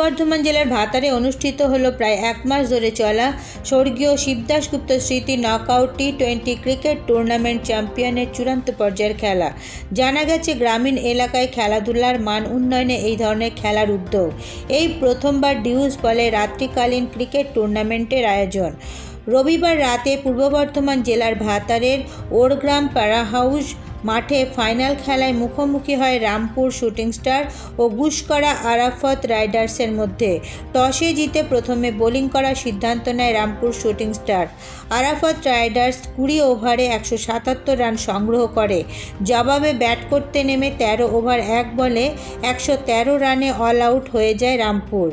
বর্ধমান জেলার ভাতারে অনুষ্ঠিত হলো প্রায় এক মাস ধরে চলা স্বর্গীয় শিবদাস গুপ্ত স্মৃতি knockout T twenty cricket tournament চ্যাম্পিয়নের চূড়ান্ত পর্যায়ের খেলা। জানা গেছে, গ্রামীণ এলাকায় খেলাধুলার মান উন্নয়নে এই ধরনের খেলার উদ্যোগ। এই প্রথমবার ডিউজ বলে রাত্রিকালীন ক্রিকেট টুর্নামেন্টের আয়োজন। রবিবার রাতে পূর্ব বর্ধমান জেলার ভাতারের ওরগ্রাম পাড়া হাউস মাঠে ফাইনাল খেলায় মুখোমুখি হয় রামপুর শুটিং স্টার ও গুসকরা আরাফত রাইডার্সের মধ্যে। টসে জিতে প্রথমে বোলিং করার সিদ্ধান্ত নেয় Rampur Shooting Star. Arafat Riders কুড়ি ওভারে একশো সাতাত্তর রান সংগ্রহ করে। জবাবে ব্যাট করতে নেমে তেরো ওভার এক বলে একশো তেরো রানে অল আউট হয়ে যায় রামপুর।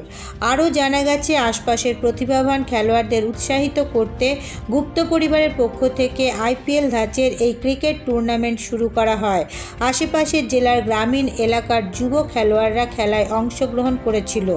আরও জানা গেছে, আশপাশের প্রতিভাবান খেলোয়াড়দের উৎসাহিত করতে গুপ্ত পরিবারের পক্ষ থেকে আইপিএল ধাঁচের এই ক্রিকেট টুর্নামেন্ট শুরু করা হয়। আশেপাশের জেলার গ্রামীণ এলাকার যুব খেলোয়াড়রা খেলায় অংশগ্রহণ করেছিল।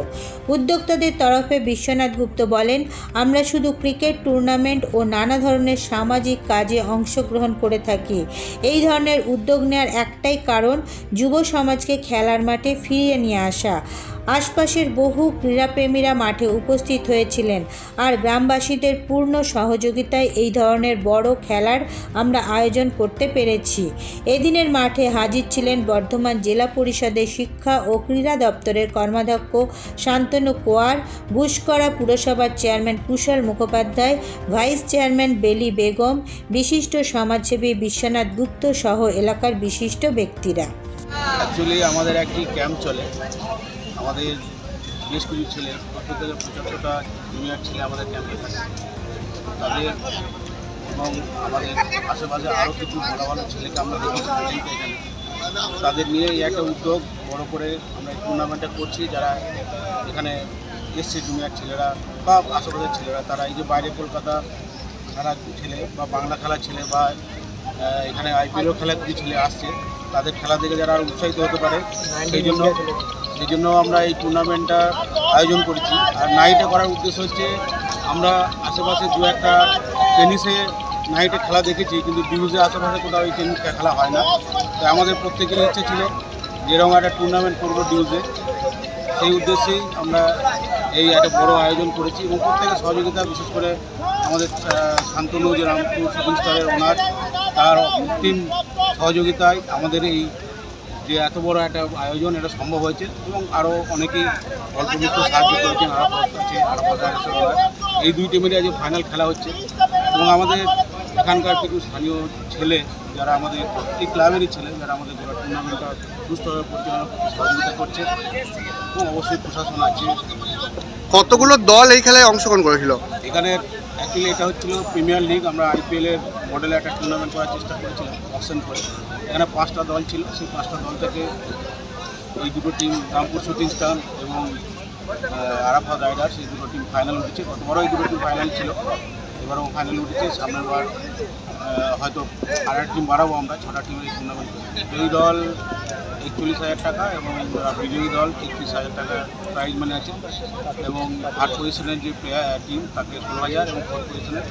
উদ্যোক্তাদের তরফে বিশ্বনাথ গুপ্ত বলেন, আমরা শুধু ক্রিকেট টুর্নামেন্ট ও নানা ধরনের সামাজিক কাজে অংশগ্রহণ করে থাকি। এই ধরনের উদ্যোগ নেওয়ার একটাই কারণ, যুব সমাজকে খেলার মাঠে ফিরিয়ে নিয়ে আসা। আশপাশের বহু ক্রীড়াপ্রেমীরা মাঠে উপস্থিত হয়েছিলেন আর গ্রামবাসীদের পূর্ণ সহযোগিতায় এই ধরনের বড় খেলার আমরা আয়োজন করতে পেরেছি। এদিনের মাঠে হাজির ছিলেন বর্ধমান জেলা পরিষদের শিক্ষা ও ক্রীড়া দপ্তরের কর্মাধ্যক্ষ শান্তনু কোয়ার বুসকরা পুরসভার chairman Kushal Mukhopadhyay, vice chairman Beli Begum, বিশিষ্ট সমাজসেবী বিশ্বনাথ গুপ্ত সহ এলাকার বিশিষ্ট ব্যক্তিরা। আমাদের একটি ক্যাম্প চলে। আমাদের বেশ কিছু ছেলে পঁচাত্তরটা জুনিয়র ছেলে আমাদের ক্যাম্পে তাদের এবং আমাদের আশেপাশে আরও কিছু ভালো ভালো ছেলেকে আমরা দেখেছি এখানে। তাদের নিয়ে এই একটা উদ্যোগ বড় করে আমরা এই টুর্নামেন্টটা করছি। যারা এখানে এসছে জুনিয়র ছেলেরা বা আশেপাশের ছেলেরা তারা এই যে বাইরে কলকাতা খেলা ছেলে বা বাংলা খেলা ছেলে বা এখানে আইপিএলও খেলা কিছু ছেলে আসছে তাদের খেলা দেখে যারা উৎসাহিত হতে পারে সেই জন্য সেই জন্য আমরা এই টুর্নামেন্টটা আয়োজন করেছি। আর নাইটে করার উদ্দেশ্য হচ্ছে আমরা আশেপাশে দু একটা টেনিসে নাইটে খেলা দেখেছি, কিন্তু ডিউজে আশেপাশে কোথাও এই টেনিস খেলা হয় না তো আমাদের প্রত্যেকের ইচ্ছে ছিল যেরকম একটা টুর্নামেন্ট করব ডিউজে সেই উদ্দেশ্যেই আমরা এই একটা বড় আয়োজন করেছি এবং প্রত্যেকের সহযোগিতা, বিশেষ করে আমাদের শান্তনু যে রামপুর শুটিং স্টারের ওনার, তার অন্তিম সহযোগিতায় আমাদের এই যে এত বড় একটা আয়োজন, এটা সম্ভব হয়েছে এবং আরও অনেকেই অল্প বিস্তর সাহায্য করেছেন, আরাফত আছে ওনার। এই দুই টিমেরই আজ ফাইনাল খেলা হচ্ছে এবং আমাদের এখানকার কিছু স্থানীয় ছেলে যারা আমাদের এই ক্লাবেরই ছেলে যারা আমাদের গোটা টুর্নামেন্টটা সুস্থভাবে পরিচালনা করতে সহযোগিতা করছে এবং অবশ্যই প্রশাসন আছে। কতগুলো দল এই খেলায় অংশগ্রহণ করেছিল? এখানে অ্যাকচুয়ালি এটা হচ্ছিল প্রিমিয়ার লিগ আমরা আইপিএলের মডেলে একটা টুর্নামেন্ট করার চেষ্টা করেছিলাম অপশন করে। এখানে পাঁচটা দল ছিল সেই পাঁচটা দল থেকে এই দুটো টিম রামপুর শুটিং স্টার এবং আহ, আরাফাত রাইডার্স এই দুটো টিম ফাইনাল হয়েছে। উঠেছে গতবারও এই দুটো টিম ফাইনাল ছিল এবারও ফাইনাল উঠেছে, সামনের বার হয়তো আড়ার টিম বাড়াবো আমরা, ছটা টিমের এই টুর্নামেন্ট এই দল একচল্লিশ হাজার টাকা এবং বিজয়ী দল একত্রিশ হাজার টাকা প্রাইজ মানে আছে। এবং থার্ড পজিশনের যে প্লেয়ার টিম তাকে ষোলো হাজার এবং ফোর্থ পজিশনের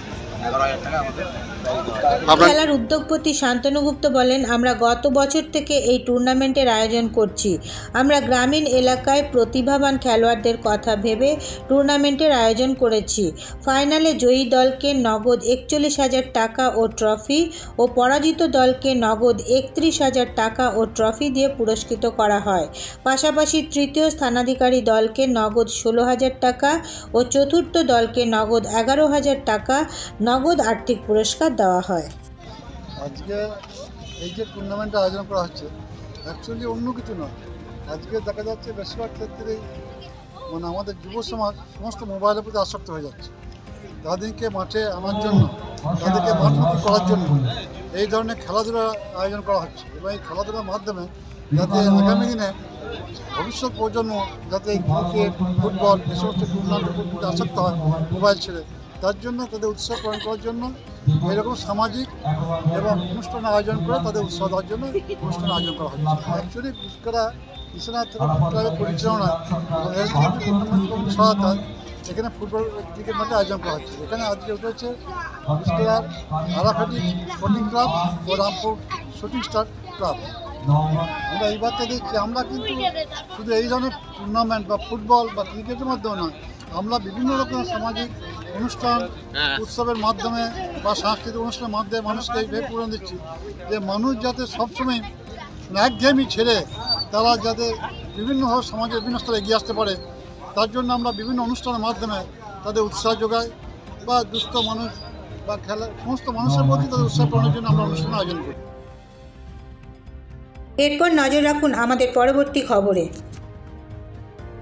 খেলার উদ্যোগপতি শান্তনুগুপ্ত বলেন, আমরা গত বছর থেকে এই টুর্নামেন্টের আয়োজন করছি। আমরা গ্রামীণ এলাকায় প্রতিভাবান খেলোয়াড়দের কথা ভেবে টুর্নামেন্টের আয়োজন করেছি। ফাইনালে জয়ী দলকে নগদ একচল্লিশ হাজার টাকা ও ট্রফি ও পরাজিত দলকে নগদ একত্রিশ হাজার টাকা ও ট্রফি দিয়ে পুরস্কৃত করা হয়। পাশাপাশি তৃতীয় স্থানাধিকারী দলকে নগদ ষোলো হাজার টাকা ও চতুর্থ দলকে নগদ এগারো হাজার টাকা নগদ আর্থিক পুরস্কার দেওয়া হয়। আজকে এই যে টুর্নামেন্টটা আয়োজন করা হচ্ছে অ্যাকচুয়ালি অন্য কিছু নয়। আজকে দেখা যাচ্ছে বেশিরভাগ ক্ষেত্রেই মানে আমাদের যুব সমাজ সমস্ত মোবাইলের প্রতি আসক্ত হয়ে যাচ্ছে। তাদেরকে মাঠে আনার জন্য, তাদেরকে মাঠমুখী করার জন্য এই ধরনের খেলাধুলা আয়োজন করা হচ্ছে। এবং এই খেলাধুলার মাধ্যমে যাতে আগামী দিনে ভবিষ্যৎ প্রজন্ম যাতে ক্রিকেট ফুটবল এই সমস্ত টুর্নামেন্টের প্রতি আসক্ত হয় মোবাইল ছেড়ে তার জন্য, তাদের উৎসাহ প্রদান করার জন্য, এরকম সামাজিক এবং অনুষ্ঠান আয়োজন করে তাদের উৎসাহ দেওয়ার জন্য অনুষ্ঠান আয়োজন করা হচ্ছে। অ্যাকচুয়ালি পুষ্করা বিশ্বনাথ ক্লাবের কমিটির সহায়তায় এখানে ফুটবল ক্রিকেট ম্যাচের আয়োজন করা হচ্ছে। এখানে আজকে উঠেছে পুষ্করার আরাফাটি স্পোর্টিং ক্লাব ও রামপুর শুটিং স্টার ক্লাব। আমরা এই বার্তা দিচ্ছি, আমরা কিন্তু শুধু এই ধরনের টুর্নামেন্ট বা ফুটবল বা ক্রিকেটের মাধ্যমে নয় আমরা বিভিন্ন রকম সামাজিক অনুষ্ঠান উৎসবের মাধ্যমে বা সাংস্কৃতিক অনুষ্ঠানের মাধ্যমে মানুষকে এইভাবে পূরণ দিচ্ছি যে মানুষ যাতে সবসময় একঘেয়েমি ছেড়ে তারা যাতে বিভিন্নভাবে সমাজের বিভিন্ন স্তরে এগিয়ে আসতে পারে তার জন্য আমরা বিভিন্ন অনুষ্ঠানের মাধ্যমে তাদের উৎসাহ যোগাই বা দুস্থ মানুষ বা খেলা সমস্ত মানুষের প্রতি তাদের উৎসাহ পাওয়ার জন্য আমরা অনুষ্ঠান আয়োজন করি। এরপর নজর রাখুন আমাদের পরবর্তী খবরে।